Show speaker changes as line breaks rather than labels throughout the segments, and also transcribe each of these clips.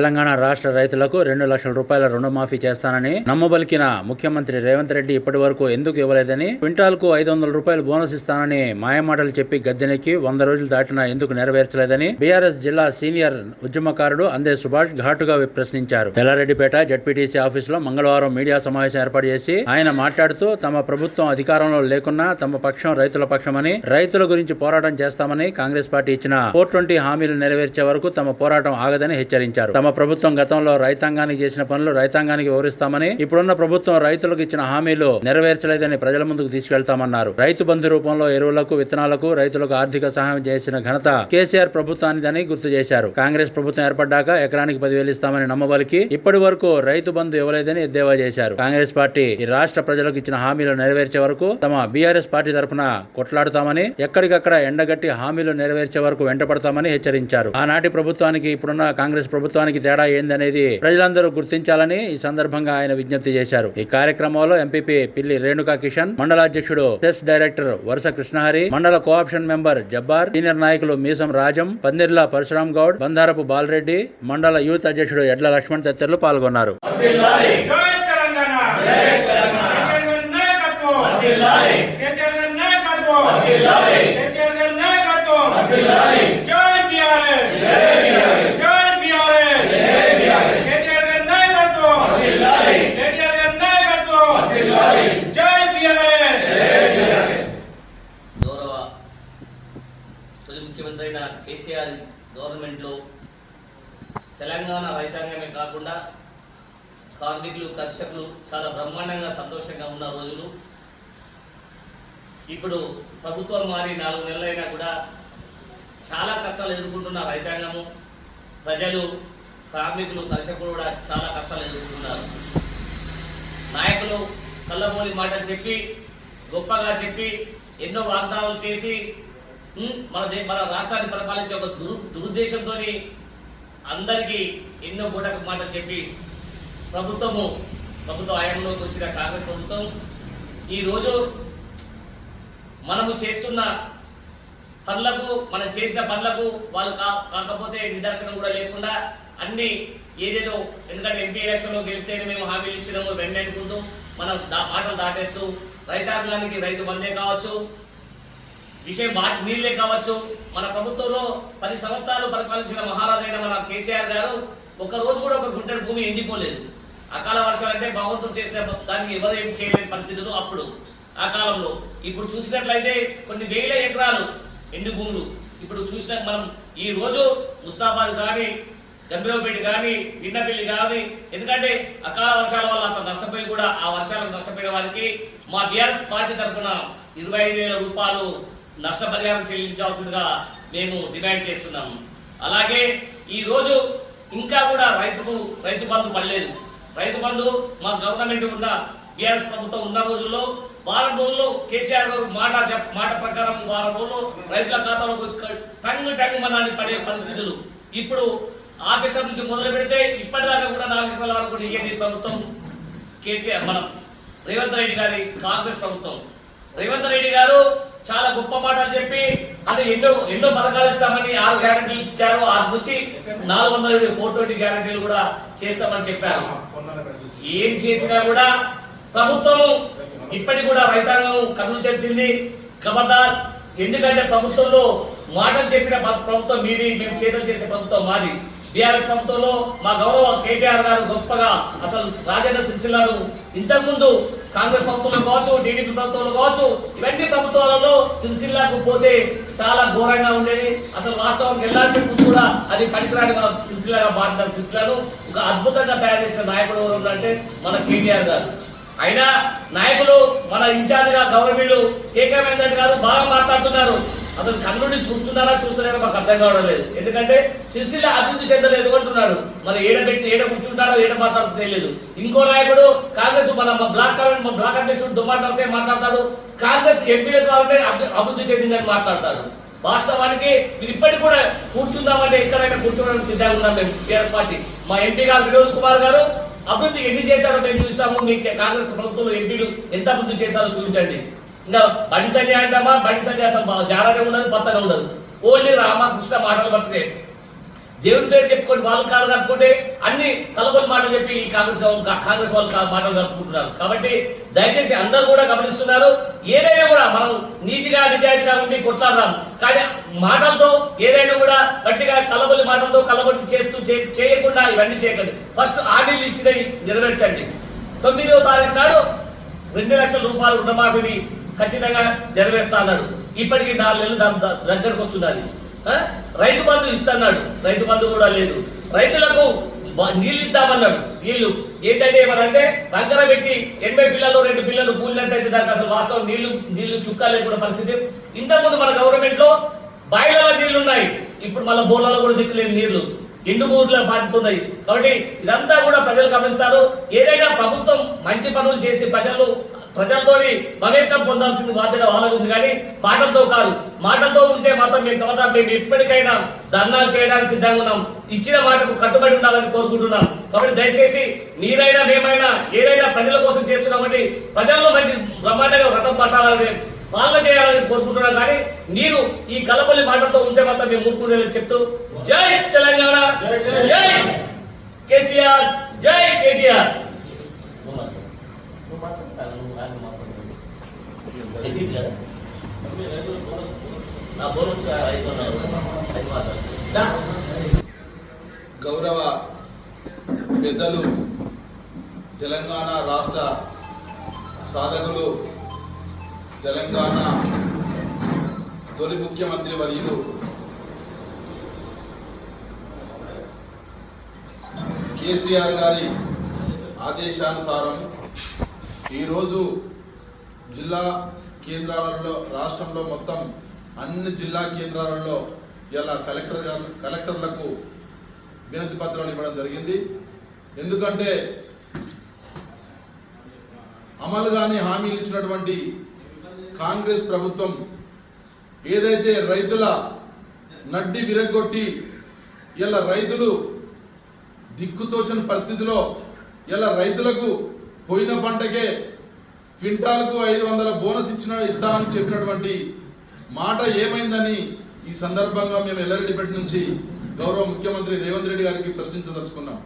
తెలంగాణ రాష్ట్ర రైతులకు రెండు లక్షల రూపాయల రుణమాఫీ చేస్తానని నమ్మబలికిన ముఖ్యమంత్రి రేవంత్ రెడ్డి ఇప్పటి వరకు ఎందుకు ఇవ్వలేదని క్వింటాల్కు ఐదు వందల రూపాయలు బోనస్ ఇస్తానని మాయమాటలు చెప్పి గద్దెనెక్కి వంద రోజులు దాటినా ఎందుకు నెరవేర్చలేదని బీఆర్ఎస్ జిల్లా సీనియర్ ఉద్యమకారుడు అందే సుభాష్ ఘాటుగా ప్రశ్నించారు. ఎల్లారెడ్డిపేట జడ్పీటీసీ ఆఫీసులో మంగళవారం మీడియా సమావేశం ఏర్పాటు చేసి ఆయన మాట్లాడుతూ తమ ప్రభుత్వం అధికారంలో లేకున్నా తమ పక్షం రైతుల పక్షమని రైతుల గురించి పోరాటం చేస్తామని కాంగ్రెస్ పార్టీ ఇచ్చిన ఫోర్ ట్వంటీ హామీలు నెరవేర్చే వరకు తమ పోరాటం ఆగదని హెచ్చరించారు. తమ ప్రభుత్వం గతంలో రైతాంగానికి చేసిన పనులు రైతాంగానికి వివరిస్తామని ఇప్పుడున్న ప్రభుత్వం రైతులకు ఇచ్చిన హామీలు నెరవేర్చలేదని ప్రజల ముందుకు తీసుకెళ్తామన్నారు. రైతు బంధు రూపంలో ఎరువులకు విత్తనాలకు రైతులకు ఆర్థిక సహాయం చేసిన ఘనత కేసీఆర్ ప్రభుత్వానిదని గుర్తు చేశారు. కాంగ్రెస్ ప్రభుత్వం ఏర్పడ్డాక ఎకరానికి పదివేలు ఇస్తామని నమ్మబలికి ఇప్పటి వరకు రైతు బంధు ఇవ్వలేదని ఎద్దేవా చేశారు. కాంగ్రెస్ పార్టీ ఈ రాష్ట్ర ప్రజలకు ఇచ్చిన హామీలు నెరవేర్చే వరకు తమ బీఆర్ఎస్ పార్టీ తరఫున కొట్లాడుతామని ఎక్కడికక్కడ ఎండగట్టి హామీలు నెరవేర్చే వరకు వెంటపడతామని హెచ్చరించారు. ఆనాటి ప్రభుత్వానికి ఇప్పుడున్న కాంగ్రెస్ ప్రభుత్వానికి తేడా ఏందనేది ప్రజలందరూ గుర్తించాలని ఈ సందర్భంగా ఆయన విజ్ఞప్తి చేశారు. ఈ కార్యక్రమంలో ఎంపీపీ పిల్లి రేణుకా కిషన్ మండలాధ్యక్షుడు సెస్ డైరెక్టర్ వరుస కృష్ణహరి మండల కోఆప్షన్ మెంబర్ జబ్బార్ సీనియర్ నాయకులు మీసం రాజం పందిర్ల పరశురాం గౌడ్ బందారపు బాలరెడ్డి మండల యూత్ అధ్యక్షుడు ఎడ్ల లక్ష్మణ్ తదితరులు పాల్గొన్నారు.
కేసీఆర్ గారి నాయకత్వం కేసీఆర్ గారి నాయకత్వం జై బీఆర్ఎస్ జై బీఆర్ఎస్ కేసీఆర్ గారి నాయకత్వం కేటీఆర్ గారి నాయకత్వం జై బీఆర్ఎస్
గౌరవ తొలి ముఖ్యమంత్రి అయిన కేసీఆర్ గవర్నమెంట్లో తెలంగాణ రైతాంగమే కాకుండా దర్శకులు కర్షకులు చాలా బ్రహ్మాండంగా సంతోషంగా ఉన్న రోజులు. ఇప్పుడు ప్రభుత్వం మారి నాలుగు నెలలైనా కూడా చాలా కష్టాలు ఎదుర్కొంటున్న రైతాంగము. ప్రజలు కార్మికులు కర్షకులు కూడా చాలా కష్టాలు ఎదుర్కొంటున్నారు. నాయకులు కళ్ళమూలి మాట చెప్పి గొప్పగా చెప్పి ఎన్నో వాగ్దానాలు చేసి మన దే మన రాష్ట్రాన్ని పరిపాలించే ఒక దురు దురుద్దేశంతో అందరికీ ఎన్నో బూటక మాటలు చెప్పి ప్రభుత్వము ప్రభుత్వ ఆయంలోకి వచ్చిన కాంగ్రెస్ ప్రభుత్వం ఈరోజు మనము చేస్తున్న పనులకు మనం చేసిన పనులకు వాళ్ళు కా కాకపోతే నిదర్శనం కూడా లేకుండా అన్ని ఏదేదో ఎందుకంటే ఎంపీ ఎలక్షన్లో గెలిస్తేనే మేము హామీలు ఇచ్చినాము వెంటనే అనుకుంటూ మనం దా మాటలు దాటేస్తూ రైతాంగానికి రైతు మందే కావచ్చు విషయం బాటి నీళ్ళే కావచ్చు. మన ప్రభుత్వంలో పది సంవత్సరాలు పరిపాలించిన మహారాజైన మన కేసీఆర్ గారు ఒక రోజు కూడా ఒక గుంటడి భూమి ఎండిపోలేదు. అకాల వర్షాలు అంటే భగవంతుడు చేసిన దానికి ఎవరు ఏం చేయలేని పరిస్థితులు అప్పుడు. ఆ కాలంలో ఇప్పుడు చూసినట్లయితే కొన్ని వేల ఎకరాలు ఎండు భూములు. ఇప్పుడు చూసిన మనం ఈ రోజు ముస్తాబాద్ కానీ గంభీరపేట కానీ నిన్నపల్లి కానీ ఎందుకంటే అకాల వర్షాల వల్ల అంత నష్టపోయి కూడా ఆ వర్షాలకు నష్టపోయిన వారికి మా బీఆర్ఎస్ పార్టీ తరఫున ఇరవై ఐదు వేల రూపాయలు నష్టపరిహారం చెల్లించాల్సిందిగా మేము డిమాండ్ చేస్తున్నాము అలాగే ఈరోజు ఇంకా కూడా రైతుకు రైతు బంధు పడలేదు. రైతు బంధు మా గవర్నమెంట్ ఉన్న బీఆర్ఎస్ ప్రభుత్వం ఉన్న రోజుల్లో వారం రోజులు కేసీఆర్ గారు మాట మాట ప్రకారం వారం రోజులు రైతుల ఖాతాలో టంగు టంగు మనాన్ని పడే పరిస్థితులు. ఇప్పుడు ఆఫీసర్ నుంచి మొదలు పెడితే ఇప్పటిదాకా కూడా నాలుగు వేల వరకు కూడా ప్రభుత్వం కేసీఆర్ మనం రేవంత్ రెడ్డి గారి కాంగ్రెస్ ప్రభుత్వం. రేవంత్ రెడ్డి గారు చాలా గొప్ప మాటలు చెప్పి అంటే ఎన్నో ఎన్నో పథకాలు ఇస్తామని ఆరు గ్యారంటీలు ఇచ్చారు. ఆరు నుంచి నాలుగు వందల ఫోర్ ట్వంటీ గ్యారంటీలు కూడా చేస్తామని చెప్పారు. ఏం చేసినా కూడా ప్రభుత్వం ఇప్పటికి కూడా రైతాంగం కన్నులు తెరిచింది. ఖబర్దార్ ఎందుకంటే ప్రభుత్వంలో మాటలు చెప్పిన ప్ర- ప్రభుత్వం మీది మేము చేతలు చేసే ప్రభుత్వం మాది. బీఆర్ఎస్ ప్రభుత్వంలో మా గౌరవ కేటీఆర్ గారు గొప్పగా అసలు రాజన్న సిరిసిల్లాను ఇంతకుముందు కాంగ్రెస్ ప్రభుత్వంలో కావచ్చు టీడీపీ ప్రభుత్వంలో కావచ్చు ఇవన్నీ ప్రభుత్వాలలో సిరిసిల్లాకు పోతే చాలా ఘోరంగా ఉండేది. అసలు వాస్తవానికి ఎలాంటి కూడా అది పనికిరాని సిరిసిల్లాగా మారిన సిరిసిల్లాను. ఒక అద్భుతంగా తయారు చేసిన నాయకుడు ఎవరు అంటే మన కేటీఆర్ గారు. అయినా నాయకులు మన ఇన్ఛార్జిగా గౌరవీయులు కేకే వెంకట్ గారు బాగా మాట్లాడుతున్నారు. అతను కన్నుండి చూస్తున్నారా చూస్తలేరా మాకు అర్థం కావడం లేదు. ఎందుకంటే సిరిసిల్ల అభివృద్ధి చెందలేదు అంటున్నాడు. మరి ఏడ పెట్టి ఏడ కూర్చుంటాడో ఏడ మాట్లాడుతూ తెలియదు. ఇంకో నాయకుడు కాంగ్రెస్ మన బ్లాక్ కామెంట్ మా బ్లాక్ అధ్యక్షుడు దుమాటర్సే మాట్లాడతాడు. కాంగ్రెస్ ఎంపీల ద్వారానే అభి- అభివృద్ధి చెందిందని మాట్లాడతాడు. వాస్తవానికి మీరు ఇప్పటికి కూడా కూర్చుందామంటే ఎక్కడైనా కూర్చోవడానికి సిద్ధంగా ఉన్నాం మేము టీఆర్ఎస్ పార్టీ. మా ఎంపీ గారు వినోద్ కుమార్ గారు అభివృద్ధి ఎన్ని చేశారో మేము చూస్తాము. మీ కాంగ్రెస్ ప్రభుత్వంలో ఎంపీలు ఎంత అభివృద్ధి చేశారో చూపించండి. ఇంకా బండి సంజయ్ అంటామా బండి సంజయ్ అసలు బా- ఉండదు పత్తనే ఉండదు. ఓన్లీ రామకృష్ణ మాటలు పట్టితే దేవుని పేరు చెప్పుకొని వాళ్ళు కాదు కట్టుకుంటే అన్ని కలబడి మాటలు చెప్పి ఈ కాంగ్రెస్ కాంగ్రెస్ వాళ్ళు మాటలు కలుపుకుంటున్నారు కాబట్టి దయచేసి అందరూ కూడా గమనిస్తున్నారు. ఏదైనా కూడా మనం నీతిగా నిజాయితీగా ఉండి కొట్లాడదాం. కానీ మాటలతో ఏదైనా కూడా గట్టిగా కలబలి మాటలతో కలబడి చేస్తూ చేయకుండా ఇవన్నీ చేయకండి. ఫస్ట్ ఆర్డీలు ఇచ్చినవి నెరవేర్చండి. తొమ్మిదవ తారీఖు నాడు రెండు లక్షల రూపాయలు రుణమాఫీని ఖచ్చితంగా నెరవేరుస్తా అన్నాడు. ఇప్పటికీ నాలుగు నెలలు దాని దగ్గరకు వస్తున్నది రైతు బంధు ఇస్తున్నాడు. రైతు బంధు కూడా లేదు. రైతులకు నీళ్ళు ఇద్దామన్నాడు. నీళ్ళు ఏంటంటే ఏమనంటే బంకర పెట్టి ఎనభై పిల్లలు రెండు పిల్లలు కూలినట్టయితే దానికి అసలు వాస్తవం నీళ్ళు నీళ్ళు చుక్కా లేకుండా పరిస్థితి. ఇంతకుముందు మన గవర్నమెంట్లో బాయిలలో నీళ్ళు ఉన్నాయి. ఇప్పుడు మళ్ళీ బోర్లలో కూడా దిక్కులేని నీళ్ళు ఎండు భూములు పాటుతున్నాయి కాబట్టి ఇదంతా కూడా ప్రజలు గమనిస్తారు. ఏదైనా ప్రభుత్వం మంచి పనులు చేసి ప్రజలు ప్రజలతోని మమేకం పొందాల్సింది బాధ్యత వాళ్ళది ఉంది కానీ మాటలతో కాదు. మాటలతో ఉంటే మాత్రం మేము కవదా మేము ఎప్పటికైనా ధర్నాలు చేయడానికి సిద్ధంగా ఉన్నాం. ఇచ్చిన మాటకు కట్టుబడి ఉండాలని కోరుకుంటున్నాం. కాబట్టి దయచేసి మీరైనా మేమైనా ఏదైనా ప్రజల కోసం చేస్తున్నామంటే ప్రజల్లో మంచి బ్రహ్మాండంగా వ్రతం పట్టాలని పాలన చేయాలని కోరుకుంటున్నాం. కానీ మీరు ఈ కలపల్లి మాటలతో ఉంటే మాత్రం మేము ఊరుకునేదని చెప్తూ జై తెలంగాణ. జై కేసీఆర్. జై కేటీఆర్. నా బోనస్
గౌరవ పెద్దలు తెలంగాణ రాష్ట్ర సాధకులు తెలంగాణ తొలి ముఖ్యమంత్రి వర్యులు కేసీఆర్ గారి ఆదేశానుసారం ఈరోజు జిల్లా కేంద్రాలలో రాష్ట్రంలో మొత్తం అన్ని జిల్లా కేంద్రాలలో ఇలా కలెక్టర్ గారు కలెక్టర్లకు వినతి పత్రాలు ఇవ్వడం జరిగింది. ఎందుకంటే అమలు కాని హామీలు ఇచ్చినటువంటి కాంగ్రెస్ ప్రభుత్వం ఏదైతే రైతుల నడ్డి విరగొట్టి ఇలా రైతులు దిక్కుతోచని పరిస్థితిలో ఇలా రైతులకు పోయిన పంటకే క్వింటాల్కు ఐదు వందల బోనస్ ఇచ్చిన ఇస్తామని చెప్పినటువంటి మాట ఏమైందని ఈ సందర్భంగా మేము ఎల్లారెడ్డిపేట నుంచి గౌరవ ముఖ్యమంత్రి రేవంత్ రెడ్డి గారికి ప్రశ్నించదలుచుకున్నాం.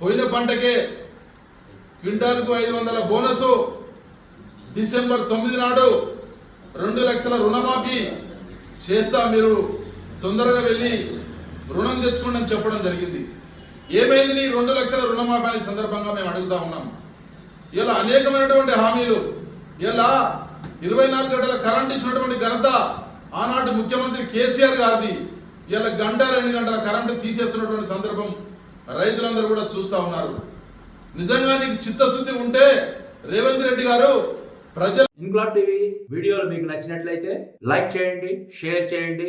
పోయిన పంటకే క్వింటాల్కు ఐదు వందల బోనసు డిసెంబర్ తొమ్మిది నాడు రెండు లక్షల రుణమాఫీ చేస్తా మీరు తొందరగా వెళ్ళి రుణం తెచ్చుకోండి అని చెప్పడం జరిగింది. ఏమైంది నీ రెండు లక్షల రుణమాఫీ అనే సందర్భంగా మేము అడుగుతా ఉన్నాం. ఇలా అనేకమైనటువంటి హామీలు ఇలా ఇరవై నాలుగు గంటల కరెంట్ ఇచ్చినటువంటి ఘనత ఆనాటి ముఖ్యమంత్రి కేసీఆర్ గారిది. ఇలా గంట రెండు గంటల కరెంటు తీసేస్తున్నటువంటి సందర్భం రైతులందరూ కూడా చూస్తూ ఉన్నారు. నిజంగా నీకు చిత్తశుద్ధి ఉంటే రేవంత్ రెడ్డి గారు ప్రజలు
ఇన్క్లాబ్ టీవీ వీడియోలు మీకు నచ్చినట్లయితే లైక్ చేయండి షేర్ చేయండి.